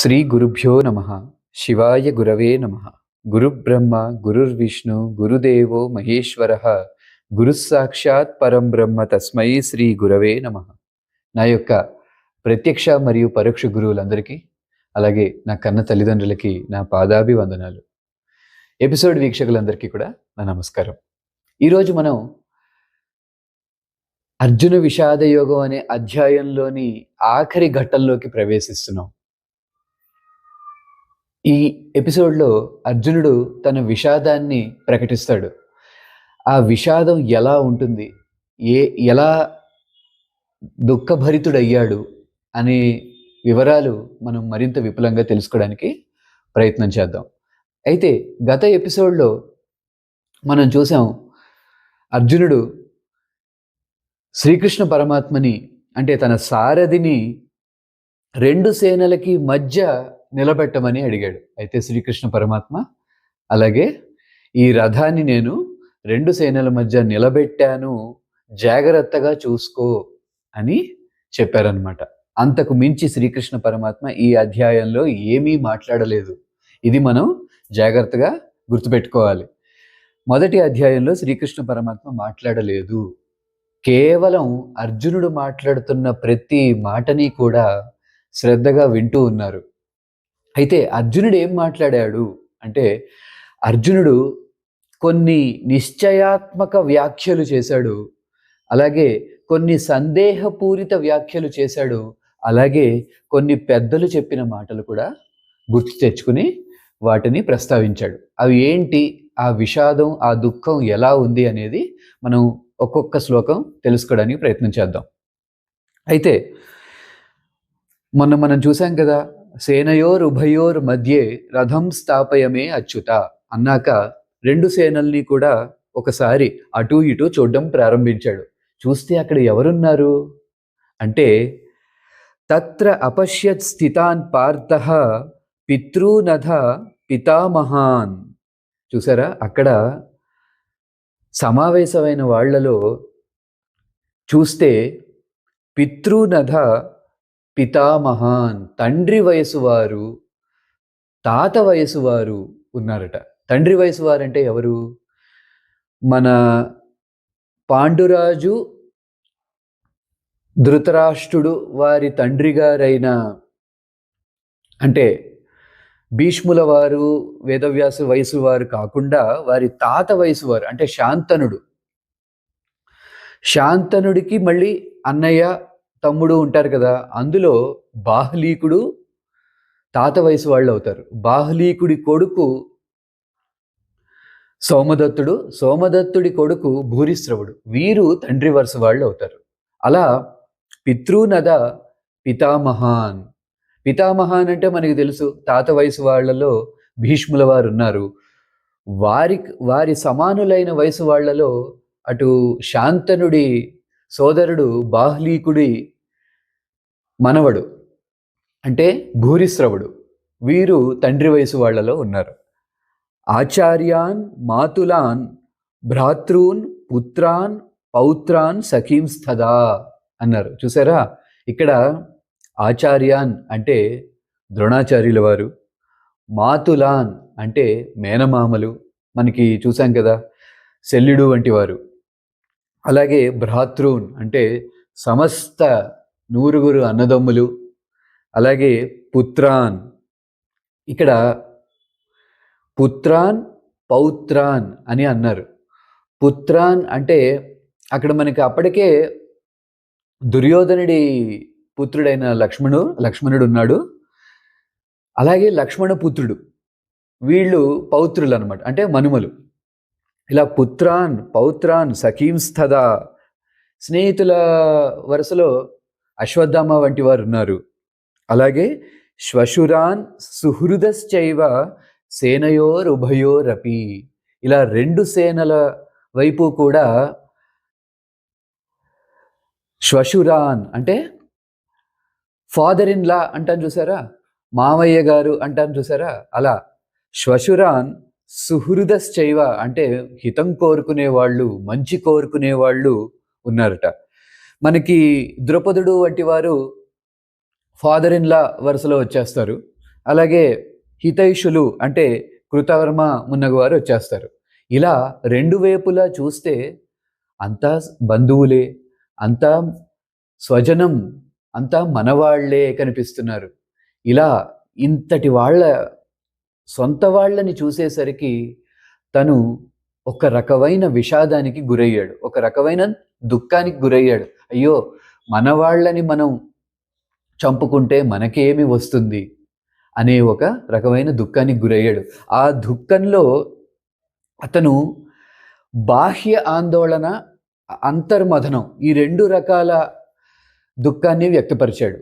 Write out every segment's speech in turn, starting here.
శ్రీ గురుభ్యో నమ. శివాయ గురవే నమ. గురుబ్రహ్మ గురుర్విష్ణు గురుదేవో మహేశ్వర. గురుస్సాక్షాత్ పరం బ్రహ్మ తస్మై శ్రీ గురవే నమ. నా యొక్క ప్రత్యక్ష మరియు పరోక్ష గురువులందరికీ అలాగే నా కన్న తల్లిదండ్రులకి నా పాదాభివందనాలు. ఎపిసోడ్ వీక్షకులందరికీ కూడా నా నమస్కారం. ఈరోజు మనం అర్జున విషాద యోగం అనే అధ్యాయంలోని ఆఖరి ఘట్టంలోకి ప్రవేశిస్తున్నాం. ఈ ఎపిసోడ్లో అర్జునుడు తన విషాదాన్ని ప్రకటిస్తాడు. ఆ విషాదం ఎలా ఉంటుంది? ఏ ఎలా దుఃఖభరితుడయ్యాడు? అనే వివరాలు మనం మరింత విపులంగా తెలుసుకోవడానికి ప్రయత్నం చేద్దాం. అయితే గత ఎపిసోడ్లో మనం చూసాం అర్జునుడు శ్రీకృష్ణ పరమాత్మని అంటే తన సారథిని రెండు సేనలకి మధ్య నిలబెట్టమని అడిగాడు. అయితే శ్రీకృష్ణ పరమాత్మ అలాగే ఈ రథాన్ని నేను రెండు సేనల మధ్య నిలబెట్టాను జాగ్రత్తగా చూసుకో అని చెప్పారనమాట అంతకు మించి శ్రీకృష్ణ పరమాత్మ ఈ అధ్యాయంలో ఏమీ మాట్లాడలేదు. ఇది మనం జాగ్రత్తగా గుర్తుపెట్టుకోవాలి. మొదటి అధ్యాయంలో శ్రీకృష్ణ పరమాత్మ మాట్లాడలేదు. కేవలం అర్జునుడు మాట్లాడుతున్న ప్రతి మాటని కూడా శ్రద్ధగా వింటూ ఉన్నారు. అయితే అర్జునుడు ఏం మాట్లాడాడు అంటే అర్జునుడు కొన్ని నిశ్చయాత్మక వ్యాఖ్యలు చేశాడు. అలాగే కొన్ని సందేహపూరిత వ్యాఖ్యలు చేశాడు. అలాగే కొన్ని పెద్దలు చెప్పిన మాటలు కూడా గుర్తు తెచ్చుకుని వాటిని ప్రస్తావించాడు. అవి ఏంటి? ఆ విషాదం ఆ దుఃఖం ఎలా ఉంది అనేది మనం ఒక్కొక్క శ్లోకం తెలుసుకోవడానికి ప్రయత్నం చేద్దాం. అయితే మొన్న మనం చూసాం కదా సేనయోర్ ఉభయోర్ మధ్యే రథం స్థాపయమే అచ్యుత అన్నాక రెండు సేనల్ని కూడా ఒకసారి అటూ ఇటూ చూడడం ప్రారంభించాడు. చూస్తే అక్కడ ఎవరున్నారు? అంటే తత్ర అపశ్యత్ స్థితాన్ పార్థ పితృనథ పితామహాన్. చూసారా? అక్కడ సమావేశమైన వాళ్ళలో చూస్తే పితృనథ పితామహాన్ తండ్రి వయసు వారు తాత వయసు వారు ఉన్నారట. తండ్రి వయసు వారంటే ఎవరు? మన పాండురాజు ధృతరాష్ట్రుడు వారి తండ్రి గారైన అంటే భీష్ముల వారు వేదవ్యాసు వయసు వారు కాకుండా వారి తాత వయసు వారు అంటే శాంతనుడు. శాంతనుడికి మళ్ళీ అన్నయ్య తమ్ముడు ఉంటారు కదా అందులో బాహ్లీకుడు తాత వయసు వాళ్ళు అవుతారు. బాహ్లీకుడి కొడుకు సోమదత్తుడు సోమదత్తుడి కొడుకు భూరిశ్రవుడు. వీరు తండ్రి వరుస వాళ్ళు అవుతారు. అలా పితృనద పితామహాన్. పితామహాన్ అంటే మనకి తెలుసు తాత వయసు వాళ్ళలో భీష్ముల వారు ఉన్నారు. వారి వారి సమానులైన వయసు వాళ్ళలో అటు శాంతనుడి సోదరుడు బాహ్లీకుడి మనవడు అంటే భూరిశ్రవుడు. వీరు తండ్రి వయసు వాళ్ళలో ఉన్నారు. ఆచార్యాన్ మాతులాన్ భ్రాతృన్ పుత్రాన్ పౌత్రాన్ సఖీంస్థదా అన్నారు. చూసారా? ఇక్కడ ఆచార్యాన్ అంటే ద్రోణాచార్యుల వారు మాతులాన్ అంటే మేనమామలు. మనకి చూసాం కదా శల్యుడు వంటి వారు. అలాగే భ్రాతృన్ అంటే సమస్త నూరుగురు అన్నదమ్ములు అలాగే పుత్రాన్. ఇక్కడ పుత్రాన్ పౌత్రాన్ అని అన్నారు. పుత్రాన్ అంటే అక్కడ మనకి అప్పటికే దుర్యోధనుడి పుత్రుడైన లక్ష్మణు లక్ష్మణుడు ఉన్నాడు. అలాగే లక్ష్మణ పుత్రుడు వీళ్ళు పౌత్రులు అనమాట అంటే మనుమలు. ఇలా పుత్రాన్ పౌత్రాన్ సఖీంస్థదా స్నేహితుల వరుసలో అశ్వత్థామ వంటి వారు ఉన్నారు. అలాగే శ్వశురాన్ సుహృదశ్చైవ సేనయోరుభయోరపి. ఇలా రెండు సేనల వైపు కూడా శ్వశురాన్ అంటే ఫాదర్ ఇన్ లా అంటాను చూసారా? మామయ్య గారు అంటాను చూసారా? అలా శ్వశురాన్ సుహృదశ్చైవ అంటే హితం కోరుకునే వాళ్ళు మంచి కోరుకునే వాళ్ళు ఉన్నారట. మనకి ద్రౌపదుడు వంటి వారు ఫాదర్ ఇన్లా వరుసలో వచ్చేస్తారు. అలాగే హితైషులు అంటే కృతవర్మ మున్నగవారు వచ్చేస్తారు. ఇలా రెండు వైపులా చూస్తే అంతా బంధువులే అంతా స్వజనం అంతా మనవాళ్ళే కనిపిస్తున్నారు. ఇలా ఇంతటి వాళ్ళ సొంత వాళ్ళని చూసేసరికి తను ఒక రకమైన విషాదానికి గురయ్యాడు. ఒక రకమైన దుఃఖానికి గురయ్యాడు. అయ్యో మన వాళ్ళని మనం చంపుకుంటే మనకేమి వస్తుంది? అనే ఒక రకమైన దుఃఖానికి గురయ్యాడు. ఆ దుఃఖంలో అతను బాహ్య ఆందోళన అంతర్మథనం ఈ రెండు రకాల దుఃఖాన్ని వ్యక్తపరిచాడు.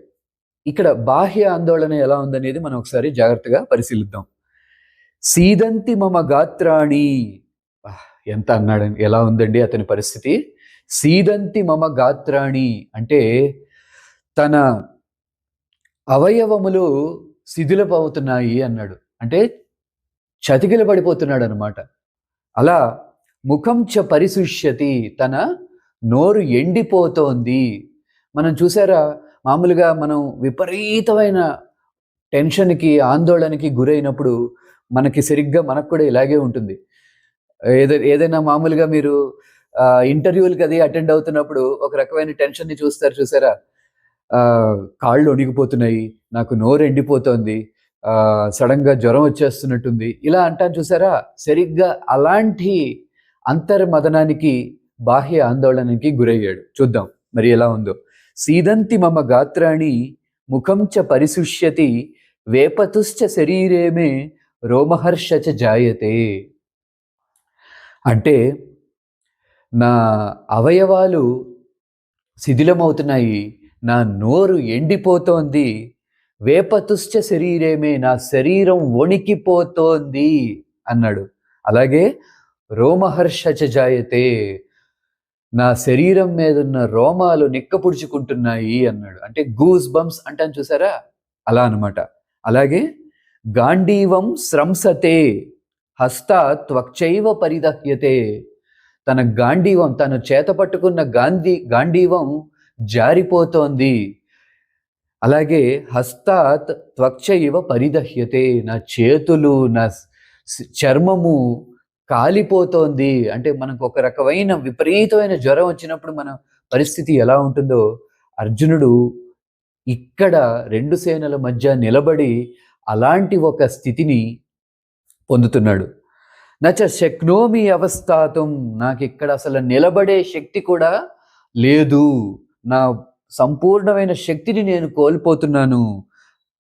ఇక్కడ బాహ్య ఆందోళన ఎలా ఉందనేది మనం ఒకసారి జాగ్రత్తగా పరిశీలిద్దాం. సీదంతి మమ గాత్రాణి. ఎంత అన్నాడు ఎలా ఉందండి అతని పరిస్థితి? సీదంతి మమ గాత్రాణి అంటే తన అవయవములు శిథిలపవుతున్నాయి అన్నాడు. అంటే చతికిల పడిపోతున్నాడు అనమాట అలా ముఖం చ పరిశుష్యతి తన నోరు ఎండిపోతోంది. మనం చూసారా మామూలుగా మనం విపరీతమైన టెన్షన్కి ఆందోళనకి గురైనప్పుడు మనకి సరిగ్గా మనకు కూడా ఇలాగే ఉంటుంది. ఏదైనా ఏదైనా మామూలుగా మీరు ఇంటర్వ్యూలకి అది అటెండ్ అవుతున్నప్పుడు ఒక రకమైన టెన్షన్ని చూస్తారు చూసారా? కాళ్ళు వణిగిపోతున్నాయి నాకు నోరు ఎండిపోతోంది సడన్గా జ్వరం వచ్చేస్తున్నట్టుంది. ఇలా అంటాను చూసారా? సరిగ్గా అలాంటి అంతర్మదనానికి బాహ్య ఆందోళనకి గురయ్యాడు. చూద్దాం మరి ఎలా ఉందో. సీదంతి మమ గాత్రాణి ముఖంచ పరిశుష్యతి వేపతుశ్చ శరీరేమే రోమహర్ష చ జాయతే. అంటే నా అవయవాలు శిథిలమవుతున్నాయి నా నోరు ఎండిపోతోంది వేపతుశ్చ శరీరేమే నా శరీరం వణికిపోతోంది అన్నాడు. అలాగే రోమహర్ష చ జాయతే నా శరీరం మీద ఉన్న రోమాలు నిక్కపుడుచుకుంటున్నాయి అన్నాడు. అంటే గూస్ బంప్స్ అంటాను చూసారా? అలా అన్నమాట. అలాగే గాంధీవం స్రంసతే హస్త త్వక్చైవ పరిదహ్యతే. తన గాంధీవం తను చేత పట్టుకున్న గాంధీ గాంధీవం జారిపోతోంది. అలాగే హస్తాత్ త్వక్చైవ పరిదహ్యతే నా చేతులు నా చర్మము కాలిపోతోంది. అంటే మనకు ఒక రకమైన విపరీతమైన జ్వరం వచ్చినప్పుడు మన పరిస్థితి ఎలా ఉంటుందో అర్జునుడు ఇక్కడ రెండు సేనల మధ్య నిలబడి అలాంటి ఒక స్థితిని పొందుతున్నాడు. నచ శక్నోమి అవస్థాతం నాకు ఇక్కడ అసలు నిలబడే శక్తి కూడా లేదు. నా సంపూర్ణమైన శక్తిని నేను కోల్పోతున్నాను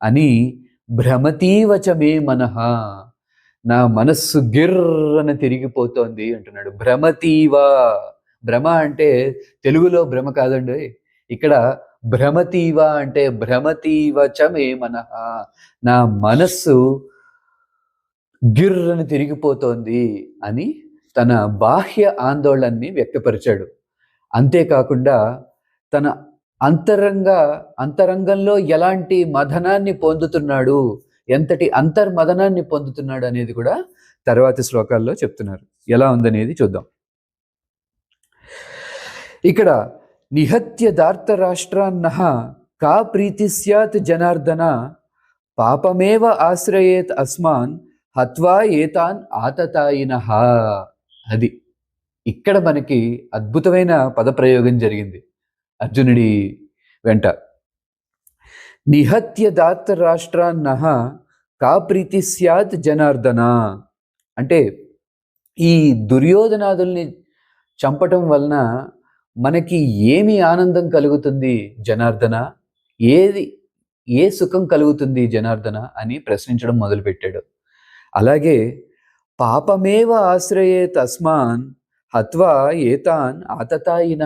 అని భ్రమతీవచమే మనహ నా మనస్సు గిర్రన తిరిగిపోతోంది అంటున్నాడు. భ్రమతీవ భ్రమ అంటే తెలుగులో భ్రమ కాదండి. ఇక్కడ భ్రమతీవ అంటే భ్రమతీవచ మే మనహ నా మనస్సు గిర్రని తిరిగిపోతోంది అని తన బాహ్య ఆందోళనని వ్యక్తపరిచాడు. అంతేకాకుండా తన అంతరంగ అంతరంగంలో ఎలాంటి మదనాన్ని పొందుతున్నాడు ఎంతటి అంతర్మదనాన్ని పొందుతున్నాడు అనేది కూడా తర్వాతి శ్లోకాల్లో చెప్తున్నారు. ఎలా ఉందనేది చూద్దాం. ఇక్కడ నిహత్య దార్త కా ప్రీతి స్యాత్ జనార్దన పాపమేవ ఆశ్రయేత్ అస్మాన్ హత్వా ఏతాన్ ఆతతాయిన అది ఇక్కడ మనకి అద్భుతమైన పదప్రయోగం జరిగింది. అర్జునుడి వెంట. నిహత్య దాత్త రాష్ట్రాన్న కా ప్రీతి స్యాత్ జనార్దన? అంటే ఈ దుర్యోధనాదుల్ని చంపటం వలన మనకి ఏమి ఆనందం కలుగుతుంది జనార్దన? ఏది ఏ సుఖం కలుగుతుంది జనార్దన అని ప్రశ్నించడం మొదలుపెట్టాడు. అలాగే పాపమేవ ఆశ్రయే తస్మాన్ హత్వా ఏతాన్ ఆతతాయిన.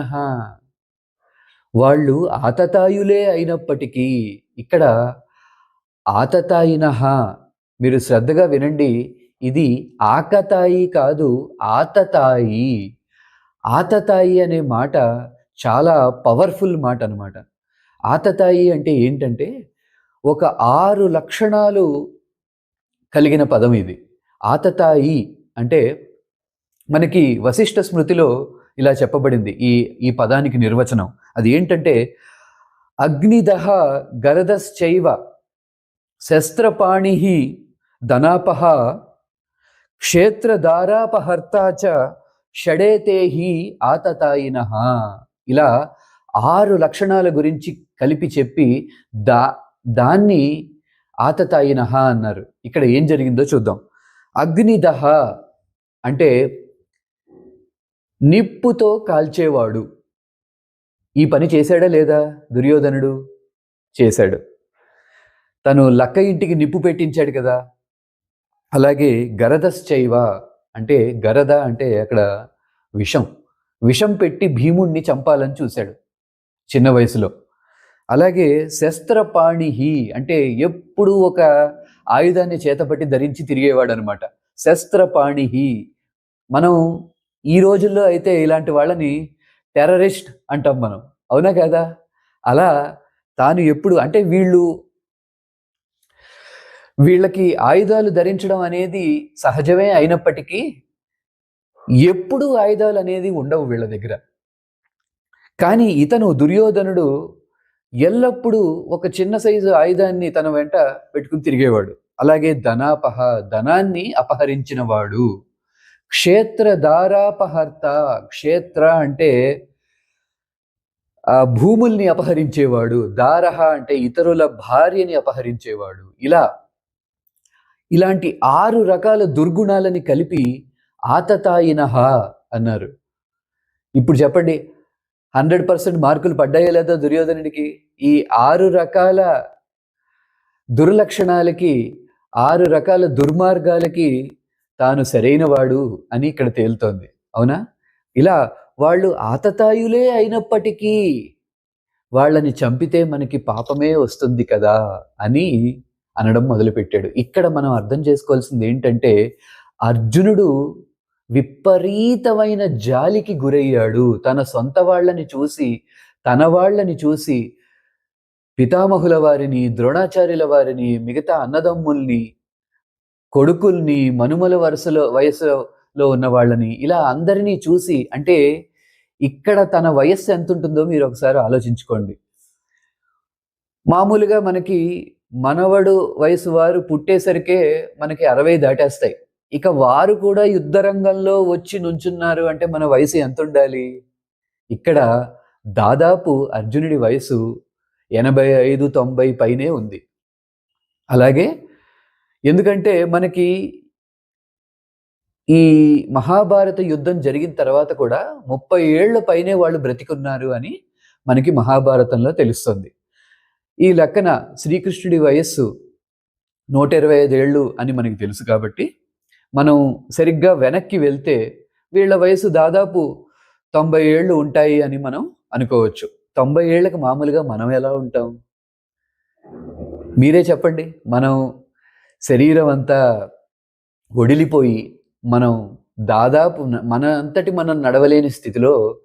వాళ్ళు ఆతతాయులే అయినప్పటికీ ఇక్కడ ఆతతాయిన. మీరు శ్రద్ధగా వినండి ఇది ఆకతాయి కాదు ఆతతాయి. ఆతతాయి అనే మాట చాలా పవర్ఫుల్ మాట అనమాట ఆతతాయి అంటే ఏంటంటే ఒక ఆరు లక్షణాలు కలిగిన పదం ఇది. ఆతతాయి అంటే మనకి వశిష్ఠ స్మృతిలో ఇలా చెప్పబడింది ఈ ఈ పదానికి నిర్వచనం. అది ఏంటంటే అగ్నిదహ గరదశ్చైవ శస్త్రపాణి ధనాపహ క్షేత్రధారాపహర్త చ షడేతే హి ఆతతాయిన. ఇలా ఆరు లక్షణాల గురించి కలిపి చెప్పి దా దాన్ని ఆతతాయిన అన్నారు. ఇక్కడ ఏం జరిగిందో చూద్దాం. అగ్నిదహ అంటే నిప్పుతో కాల్చేవాడు. ఈ పని చేశాడా లేదా? దుర్యోధనుడు చేశాడు. తను లక్క ఇంటికి నిప్పు పెట్టించాడు కదా. అలాగే గరదశ్చైవ అంటే గరద అంటే అక్కడ విషం. విషం పెట్టి భీముణ్ణి చంపాలని చూశాడు చిన్న వయసులో. అలాగే శస్త్రపాణిహి అంటే ఎప్పుడు ఒక ఆయుధాన్ని చేతపట్టి ధరించి తిరిగేవాడు అనమాట శస్త్రపాణిహి. మనం ఈ రోజుల్లో అయితే ఇలాంటి వాళ్ళని టెర్రరిస్ట్ అంటాం మనం. అవునా కదా? అలా తాను ఎప్పుడు అంటే వీళ్ళు వీళ్ళకి ఆయుధాలు ధరించడం అనేది సహజమే అయినప్పటికీ ఎప్పుడూ ఆయుధాలు అనేది ఉండవు వీళ్ళ దగ్గర. కానీ ఇతను దుర్యోధనుడు ఎల్లప్పుడూ ఒక చిన్న సైజు ఆయుధాన్ని తన వెంట పెట్టుకుని తిరిగేవాడు. అలాగే ధనాపహ ధనాన్ని అపహరించిన వాడు క్షేత్రధారాపహర్త క్షేత్ర అంటే ఆ భూముల్ని అపహరించేవాడు. దారహ అంటే ఇతరుల భార్యని అపహరించేవాడు. ఇలా ఇలాంటి ఆరు రకాల దుర్గుణాలని కలిపి ఆతతాయినహ అన్నారు. ఇప్పుడు చెప్పండి హండ్రెడ్ పర్సెంట్ మార్కులు పడ్డాయో లేదా దుర్యోధనుడికి? ఈ ఆరు రకాల దుర్లక్షణాలకి ఆరు రకాల దుర్మార్గాలకి తాను సరైనవాడు అని ఇక్కడ తేలుతోంది. అవునా? ఇలా వాళ్ళు ఆతతాయులే అయినప్పటికీ వాళ్ళని చంపితే మనకి పాపమే వస్తుంది కదా అని అనడం మొదలుపెట్టాడు. ఇక్కడ మనం అర్థం చేసుకోవాల్సింది ఏంటంటే అర్జునుడు విపరీతమైన జాలికి గురయ్యాడు. తన సొంత వాళ్ళని చూసి తన వాళ్ళని చూసి పితామహుల వారిని ద్రోణాచార్యుల వారిని మిగతా అన్నదమ్ముల్ని కొడుకుల్ని మనుమల వరుసలో వయసులో ఉన్న వాళ్ళని ఇలా అందరినీ చూసి అంటే ఇక్కడ తన వయస్సు ఎంత ఉంటుందో మీరు ఒకసారి ఆలోచించుకోండి. మామూలుగా మనకి మనవడు వయసు వారు పుట్టేసరికే మనకి అరవై దాటేస్తాయి. ఇక వారు కూడా యుద్ధ రంగంలో వచ్చి నుంచున్నారు అంటే మన వయసు ఎంత ఉండాలి? ఇక్కడ దాదాపు అర్జునుడి వయసు ఎనభై ఐదు తొంభై పైనే ఉంది. అలాగే ఎందుకంటే మనకి ఈ మహాభారత యుద్ధం జరిగిన తర్వాత కూడా ముప్పై ఏళ్ళ పైనే వాళ్ళు బ్రతికున్నారు అని మనకి మహాభారతంలో తెలుస్తుంది. ఈ లెక్కన శ్రీకృష్ణుడి వయస్సు నూట ఇరవై ఐదేళ్ళు అని మనకి తెలుసు కాబట్టి మనం సరిగ్గా వెనక్కి వెళ్తే వీళ్ళ వయసు దాదాపు తొంభై ఏళ్ళు ఉంటాయి అని మనం అనుకోవచ్చు. తొంభై ఏళ్ళకి మామూలుగా మనం ఎలా ఉంటాం? మీరే చెప్పండి. మనం శరీరం అంతా ఒడిలిపోయి మనం దాదాపు మన అంతటి మనం నడవలేని స్థితిలో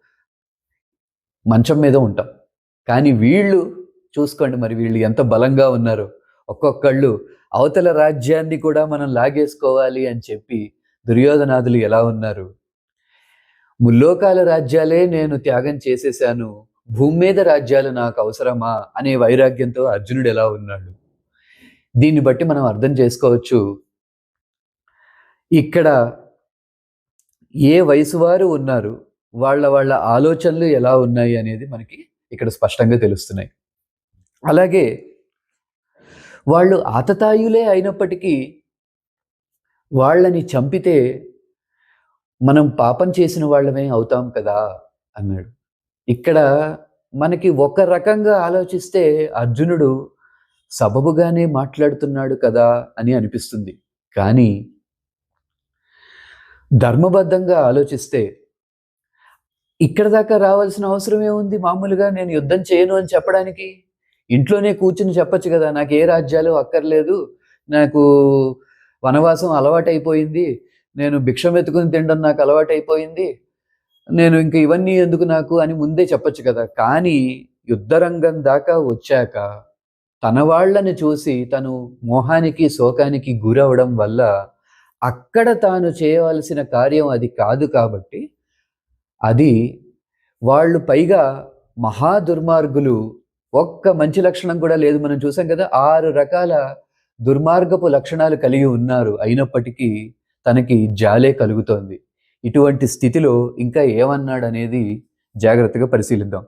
మంచం మీద ఉంటాం. కానీ వీళ్ళు చూసుకోండి మరి వీళ్ళు ఎంత బలంగా ఉన్నారు. ఒక్కొక్కళ్ళు అవతల రాజ్యాన్ని కూడా మనం లాగేసుకోవాలి అని చెప్పి దుర్యోధనాదులు ఎలా ఉన్నారు? ముల్లోకాల రాజ్యాలే నేను త్యాగం చేసేశాను. భూమి మీద రాజ్యాలు నాకు అవసరమా అనే వైరాగ్యంతో అర్జునుడు ఎలా ఉన్నాడు? దీన్ని బట్టి మనం అర్థం చేసుకోవచ్చు. ఇక్కడ ఏ వయసు వారు ఉన్నారు? వాళ్ళ వాళ్ళ ఆలోచనలు ఎలా ఉన్నాయి అనేది మనకి ఇక్కడ స్పష్టంగా తెలుస్తున్నాయి. అలాగే వాళ్ళు ఆతతాయులే అయినప్పటికీ వాళ్ళని చంపితే మనం పాపం చేసిన వాళ్ళమే అవుతాం కదా అన్నాడు. ఇక్కడ మనకి ఒక రకంగా ఆలోచిస్తే అర్జునుడు సబబుగానే మాట్లాడుతున్నాడు కదా అని అనిపిస్తుంది. కానీ ధర్మబద్ధంగా ఆలోచిస్తే ఇక్కడ దాకా రావాల్సిన అవసరం ఏముంది మామూలుగా నేను యుద్ధం చేయను అని చెప్పడానికి? ఇంట్లోనే కూర్చుని చెప్పచ్చు కదా నాకు ఏ రాజ్యాలు అక్కర్లేదు నాకు వనవాసం అలవాటైపోయింది నేను భిక్షం ఎత్తుకుని తినడం నాకు అలవాటైపోయింది నేను ఇంక ఇవన్నీ ఎందుకు నాకు అని ముందే చెప్పచ్చు కదా. కానీ యుద్ధరంగం దాకా వచ్చాక తన వాళ్ళని చూసి తను మోహానికి శోకానికి గురవడం వల్ల అక్కడ తాను చేయవలసిన కార్యం అది కాదు కాబట్టి అది వాళ్ళు పైగా మహా దుర్మార్గులు ఒక్క మంచి లక్షణం కూడా లేదు. మనం చూసాం కదా ఆరు రకాల దుర్మార్గపు లక్షణాలు కలిగి ఉన్నారు. అయినప్పటికీ తనకి జాలే కలుగుతోంది. ఇటువంటి స్థితిలో ఇంకా ఏమన్నాడు అనేది జాగ్రత్తగా పరిశీలిద్దాం.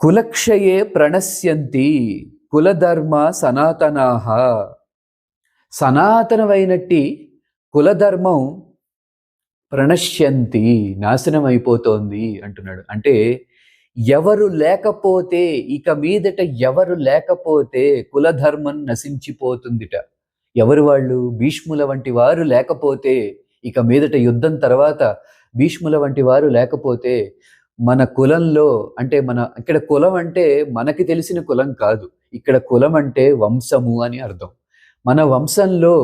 కులక్షయే ప్రణశ్యంతి కులధర్మ సనాతనాహ. సనాతనమైనట్టి కులధర్మం ప్రణశ్యంతి నాశనం అయిపోతోంది అంటున్నాడు. అంటే ఎవరు లేకపోతే ఇక మీదట ఎవరు లేకపోతే కులధర్మం నశించిపోతుందిట. ఎవరు వాళ్ళు? భీష్ముల వంటి వారు లేకపోతే ఇక మీదట యుద్ధం తర్వాత భీష్ముల వంటి వారు లేకపోతే మన కులంలో అంటే మన ఇక్కడ కులం అంటే మనకి తెలిసిన కులం కాదు. ఇక్కడ కులం అంటే వంశము అని అర్థం. మన వంశంలో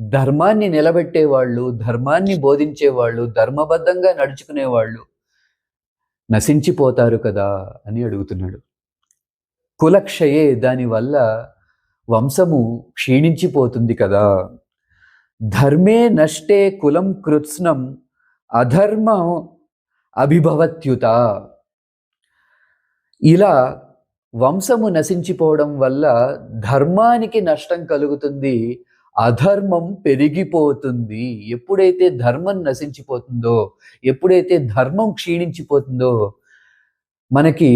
ధర్మాన్ని నిలబెట్టేవాళ్ళు ధర్మాన్ని బోధించేవాళ్ళు ధర్మబద్ధంగా నడుచుకునేవాళ్ళు నశించిపోతారు కదా అని అడుగుతున్నాడు. కులక్షయే దానివల్ల వంశము క్షీణించిపోతుంది కదా. ధర్మే నష్టే కులం కృత్స్నం అధర్మం అభిభవత్యుత. ఇలా వంశము నశించిపోవడం వల్ల ధర్మానికి నష్టం కలుగుతుంది అధర్మం పెరిగిపోతుంది. ఎప్పుడైతే ధర్మం నశించిపోతుందో ఎప్పుడైతే ధర్మం క్షీణించిపోతుందో మనకి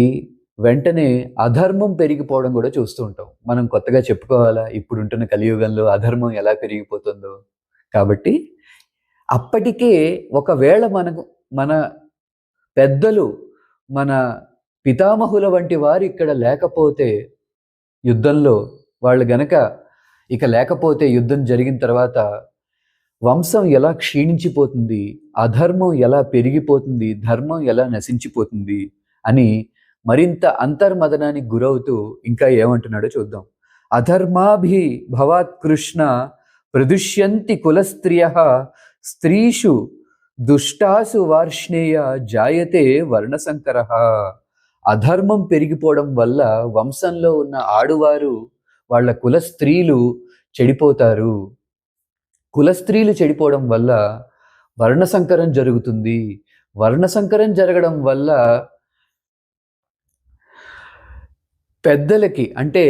వెంటనే అధర్మం పెరిగిపోవడం కూడా చూస్తూ ఉంటాం. మనం కొత్తగా చెప్పుకోవాలా ఇప్పుడుంటున్న కలియుగంలో అధర్మం ఎలా పెరిగిపోతుందో. కాబట్టి అప్పటికే ఒకవేళ మనకు మన పెద్దలు మన పితామహుల వంటి వారు ఇక్కడ లేకపోతే యుద్ధంలో వాళ్ళు గనక ఇక లేకపోతే యుద్ధం జరిగిన తర్వాత వంశం ఎలా క్షీణించిపోతుంది? అధర్మం ఎలా పెరిగిపోతుంది? ధర్మం ఎలా నశించిపోతుంది? అని మరింత అంతర్మదనానికి గురవుతూ ఇంకా ఏమంటున్నాడో చూద్దాం. అధర్మాభి భవాత్ కృష్ణ ప్రదుష్యంతి కులస్త్రియ స్త్రీషు దుష్టాసు వార్ష్ణేయ జాయతే వర్ణశంకర. అధర్మం పెరిగిపోవడం వల్ల వంశంలో ఉన్న ఆడువారు వాళ్ళ కుల స్త్రీలు చెడిపోతారు. కుల స్త్రీలు చెడిపోవడం వల్ల వర్ణ సంకరం జరుగుతుంది. వర్ణ సంకరం జరగడం వల్ల పెద్దలకి అంటే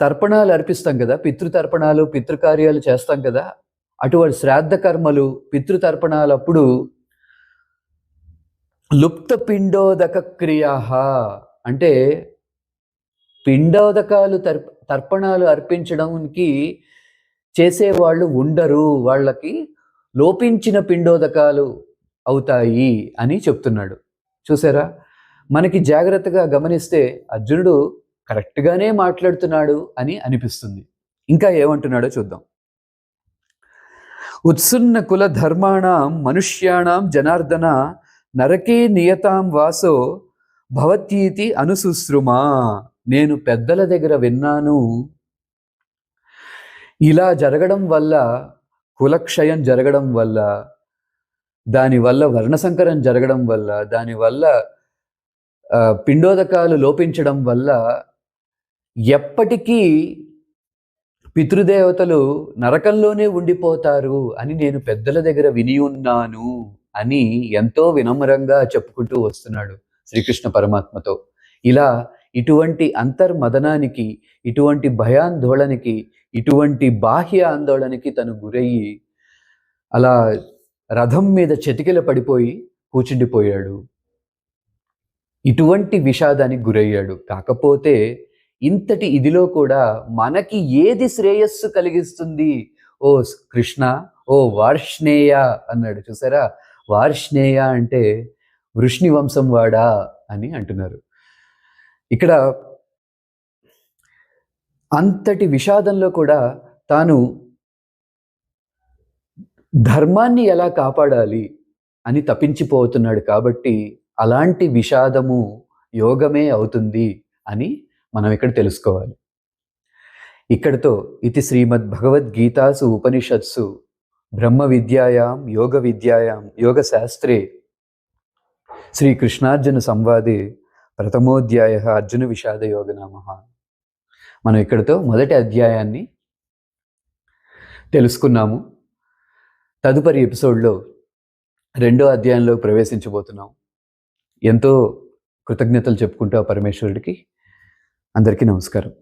తర్పణాలు అర్పిస్తాం కదా పితృతర్పణాలు పితృకార్యాలు చేస్తాం కదా అటువంటి శ్రాద్ధ కర్మలు పితృతర్పణాలప్పుడు లుప్త పిండోదక క్రియా అంటే పిండోదకాలు తర్ప తర్పణాలు అర్పించడానికి చేసేవాళ్ళు ఉండరు. వాళ్ళకి లోపించిన పిండోదకాలు అవుతాయి అని చెప్తున్నాడు. చూసారా? మనకి జాగ్రత్తగా గమనిస్తే అర్జునుడు కరెక్ట్గానే మాట్లాడుతున్నాడు అని అనిపిస్తుంది. ఇంకా ఏమంటున్నాడో చూద్దాం. ఉత్సున్న కుల ధర్మాణం మనుష్యాణం జనార్దన నరకే నియతాం వాసో భవత్యీతి అనుసుశ్రుమా నేను పెద్దల దగ్గర విన్నాను. ఇలా జరగడం వల్ల కులక్షయం జరగడం వల్ల దానివల్ల వర్ణసంకరం జరగడం వల్ల దానివల్ల పిండోదకాలు లోపించడం వల్ల ఎప్పటికీ పితృదేవతలు నరకంలోనే ఉండిపోతారు అని నేను పెద్దల దగ్గర విని ఉన్నాను అని ఎంతో వినమ్రంగా చెప్పుకుంటూ వస్తున్నాడు శ్రీకృష్ణ పరమాత్మతో. ఇలా ఇటువంటి అంతర్మదనానికి ఇటువంటి భయాందోళనకి ఇటువంటి బాహ్య ఆందోళనకి తను గురయ్యి అలా రథం మీద చెతికిల పడిపోయి కూర్చుండిపోయాడు ఇటువంటి విషాదానికి గురయ్యాడు. కాకపోతే ఇంతటి ఇదిలో కూడా మనకి ఏది శ్రేయస్సు కలిగిస్తుంది? ఓ కృష్ణ ఓ వార్ష్ణేయ అన్నాడు. చూసారా? వార్ష్ణేయ అంటే వృష్ణి వంశం వాడా అని అంటున్నారు. ఇక్కడ అంతటి విషాదంలో కూడా తాను ధర్మాన్ని ఎలా కాపాడాలి అని తప్పించిపోతున్నాడు కాబట్టి అలాంటి విషాదము యోగమే అవుతుంది అని మనం ఇక్కడ తెలుసుకోవాలి. ఇక్కడితో ఇది శ్రీమద్ భగవద్గీతాసు ఉపనిషత్సు బ్రహ్మ విద్యాయాం యోగ విద్యాయాం యోగ శాస్త్రే శ్రీకృష్ణార్జున సంవాదే ప్రథమోధ్యాయ అర్జున విషాద యోగనామ మనం ఇక్కడితో మొదటి అధ్యాయాన్ని తెలుసుకున్నాము. తదుపరి ఎపిసోడ్లో రెండో అధ్యాయంలో ప్రవేశించబోతున్నాం ఎంతో కృతజ్ఞతలు చెప్పుకుంటూ పరమేశ్వరుడికి అందరికీ నమస్కారం.